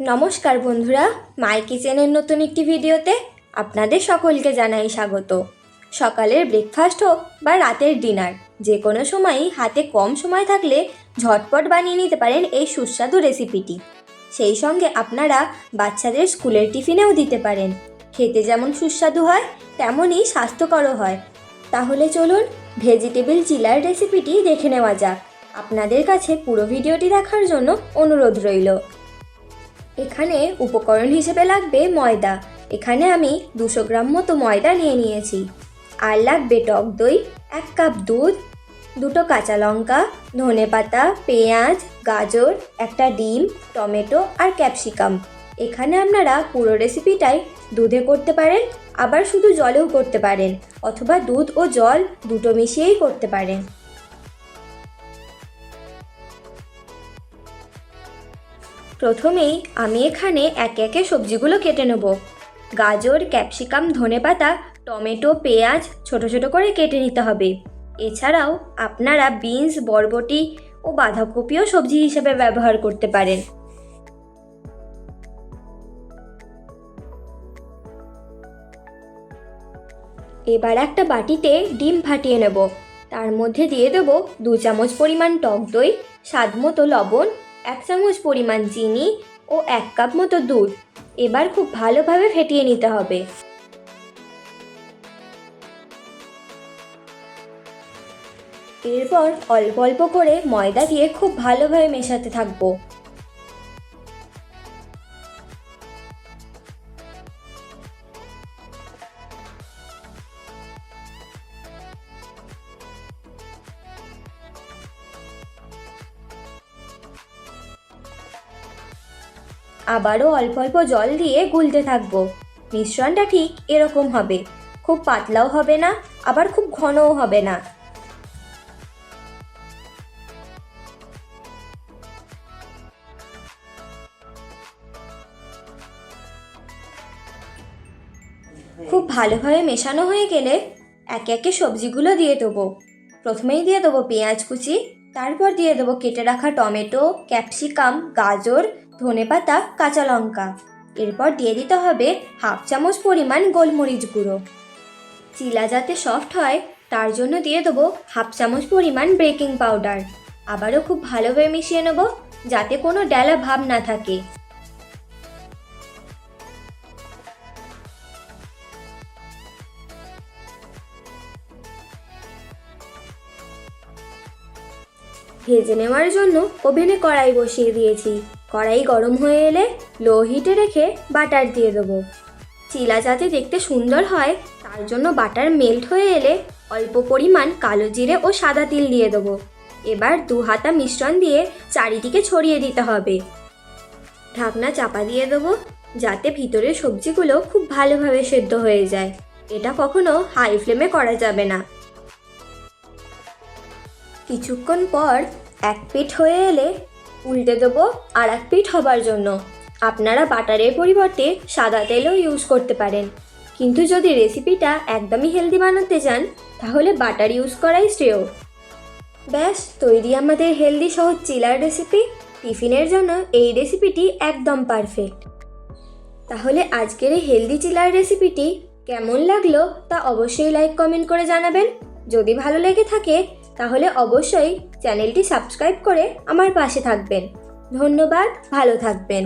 নমস্কার বন্ধুরা মাই কিচেনের নতুন একটি ভিডিওতে আপনাদের সকলকে জানাই স্বাগত। সকালের ব্রেকফাস্ট হোক বা রাতের ডিনার যে কোনো সময়ই হাতে কম সময় থাকলে ঝটপট বানিয়ে নিতে পারেন এই সুস্বাদু রেসিপিটি সেই সঙ্গে আপনারা বাচ্চাদের স্কুলের টিফিনেও দিতে পারেন। খেতে যেমন সুস্বাদু হয়, তেমনই স্বাস্থ্যকরও হয়। তাহলে চলুন ভেজিটেবল চিলার রেসিপিটি দেখে নেওয়া যাক। আপনাদের কাছে পুরো ভিডিওটি দেখার জন্য অনুরোধ রইল। এখানে উপকরণ হিসেবে লাগবে ময়দা। এখানে আমি দুশো গ্রাম মতো ময়দা নিয়ে নিয়েছি। আর লাগবে টক দই, এক কাপ দুধ, দুটো কাঁচা লঙ্কা, ধনে পাতা, পেঁয়াজ, গাজর, একটা ডিম, টমেটো আর ক্যাপসিকাম। এখানে আপনারা পুরো রেসিপিটাই দুধে করতে পারেন, আবার শুধু জলেও করতে পারেন, অথবা দুধ ও জল দুটো মিশিয়েই করতে পারেন। প্রথমেই আমি এখানে একে একে সবজিগুলো কেটে নেব। গাজর, ক্যাপসিকাম, ধনেপাতা, টমেটো, পেঁয়াজ ছোট ছোট করে কেটে নিতে হবে। এছাড়াও আপনারা বিনস, বরবটি ও বাঁধাকপিও সবজি হিসেবে ব্যবহার করতে পারেন। এবার একটা বাটিতে ডিম ফাটিয়ে নেব। তার মধ্যে দিয়ে দেবো দু চামচ পরিমাণ টক দই, স্বাদ মতো লবণ এক চামচ পরিমাণ চিনি ও এক কাপ মতো দুধ। এবার খুব ভালোভাবে ফেটিয়ে নিতে হবে। এরপর অল্প অল্প করে ময়দা দিয়ে খুব ভালোভাবে মেশাতে থাকব। আবারও অল্প অল্প জল দিয়ে গুলতে থাকব। মিশ্রণটা ঠিক এরকম হবে। খুব পাতলাও হবে না, আবার খুব ঘনও হবে না। খুব ভালোভাবে মেশানো হয়ে গেলে একে একে সবজিগুলো দিয়ে দেবো। প্রথমেই দিয়ে দেবো পেঁয়াজ কুচি, তারপর দিয়ে দেবো কেটে রাখা টমেটো, ক্যাপসিকাম, গাজর ধনেপাতা কাঁচা লঙ্কা। এরপর দিয়ে দিতে হবে হাফ চামচ পরিমাণ গোলমরিচ গুঁড়ো। চিলা যাতে সফট হয়, তার জন্য দিয়ে দেবো হাফ চামচ পরিমাণ বেকিং পাউডার আবারও খুব ভালোভাবে মিশিয়ে নেব, যাতে কোনো ডেলা ভাব না থাকে। ভেজে নেওয়ার জন্য ওভেনে কড়াই বসিয়ে দিয়েছি। কড়াই গরম হয়ে এলে লো হিটে রেখে বাটার দিয়ে দেবো। চিলা যাতে দেখতে সুন্দর হয়, তার জন্য বাটার মেল্ট হয়ে এলে অল্প পরিমাণ কালো জিরে ও সাদা তিল দিয়ে দেবো। এবার দু হাতা মিশ্রণ দিয়ে চারিদিকে ছড়িয়ে দিতে হবে। ঢাকনা চাপা দিয়ে দেবো, যাতে ভিতরের সবজিগুলো খুব ভালোভাবে সেদ্ধ হয়ে যায়। এটা কখনো হাই ফ্লেমে করা যাবে না। কিছুক্ষণ পর এক পিঠ হয়ে এলে উল্টে দেবো আর এক পিঠ হবার জন্য। আপনারা বাটারের পরিবর্তে সাদা তেলও ইউজ করতে পারেন। কিন্তু যদি রেসিপিটা একদমই হেলদি বানাতে চান, তাহলে বাটার ইউজ করাই শ্রেয়। ব্যাস, তৈরি আমাদের হেলদি সহজ চিলার রেসিপি টিফিনের জন্য এই রেসিপিটি একদম পারফেক্ট তাহলে আজকের এই হেলদি চিলার রেসিপিটি কেমন লাগল তা অবশ্যই লাইক কমেন্ট করে জানাবেন। যদি ভালো লেগে থাকে তাহলে অবশ্যই চ্যানেলটি সাবস্ক্রাইব করে আমার পাশে থাকবেন। ধন্যবাদ ভালো থাকবেন।